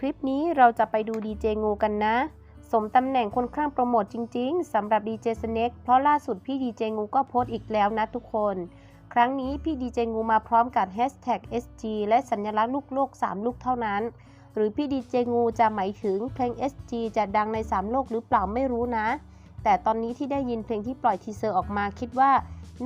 คลิปนี้เราจะไปดูดีเจงูกันนะ สมตำแหน่งคนข้างโปรโมทจริง ๆสำหรับดีเจสเน็กเพราะล่าสุดพี่ดีเจงูก็โพสต์อีกแล้วนะทุกคน ครั้งนี้พี่ดีเจงูมาพร้อมกับ Hashtag SG และสัญลักษณ์ลูกโลก 3 ลูกเท่านั้น หรือพี่ดีเจงูจะหมายถึงเพลง SG จะดังใน 3 โลกหรือเปล่าไม่รู้นะ แต่ตอนนี้ที่ได้ยินเพลงที่ปล่อยทีเซอร์ออกมาคิดว่า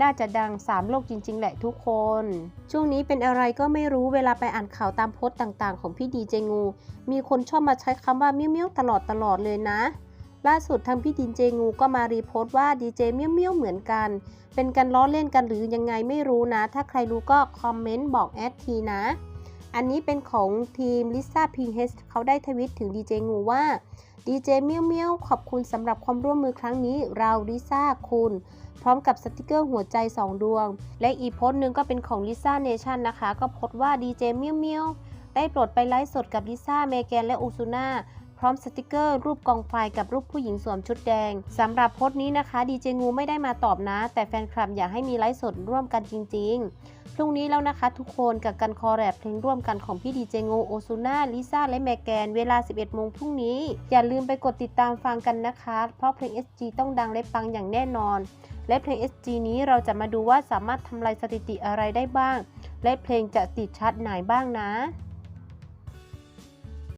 น่าจะดัง 3 โลกจริง ๆ แหละทุกคน ช่วงนี้เป็นอะไรก็ไม่รู้เวลาไปอ่านข่าวตามโพสต์ต่างๆ ของพี่ดีเจงู มีคนชอบมาใช้คำว่าเมี้ยวเมี้ยวๆตลอดตลอดเลยนะ ล่าสุดทางพี่ดีเจงูก็มารีโพสต์ว่าดีเจเมี้ยวเมี้ยวๆเหมือนกัน เป็นการล้อเล่นกันหรือยังไงไม่รู้นะ ถ้าใครรู้ก็คอมเมนต์บอกแอดทีนะ อันนี้เป็นของทีมลิซ่าพิงเฮสเขาได้ทวิตถึงดีเจงูว่าดีเจเมี้ยวเมี้ยวขอบคุณสำหรับความร่วมมือครั้งนี้ เราลิซ่าคุณ พร้อมกับสติกเกอร์หัวใจ 2 ดวง และอีกโพสต์หนึ่งก็เป็นของลิซ่าเนชั่นนะคะ ก็โพสต์ว่าดีเจเมี้ยวเมี้ยวได้โปรดไปไลฟ์สดกับลิซ่าเมแกนและอูซูน่า ร้อมสติกเกอร์รูปกองไฟกับรูปผู้หญิงสวมชุดแดงสำหรับโพสต์นี้นะคะดีเจงูไม่ได้มาตอบนะ แต่แฟนคลับอยากให้มีไลฟ์สดร่วมกันจริง ๆ พรุ่งนี้แล้วนะคะทุกคนกับการคอแรปเพลงร่วมกันของพี่ดีเจงูโอซูน่าลิซ่าและแมแกน เวลา 11โมงพรุ่งนี้ อย่าลืมไปกดติดตามฟังกันนะคะ เพราะเพลง SG ต้องดังและปังอย่างแน่นอน และเพลง SG นี้เราจะมาดูว่าสามารถทำลายสถิติอะไรได้บ้าง และเพลงจะติดชาร์ตไหนบ้างนะ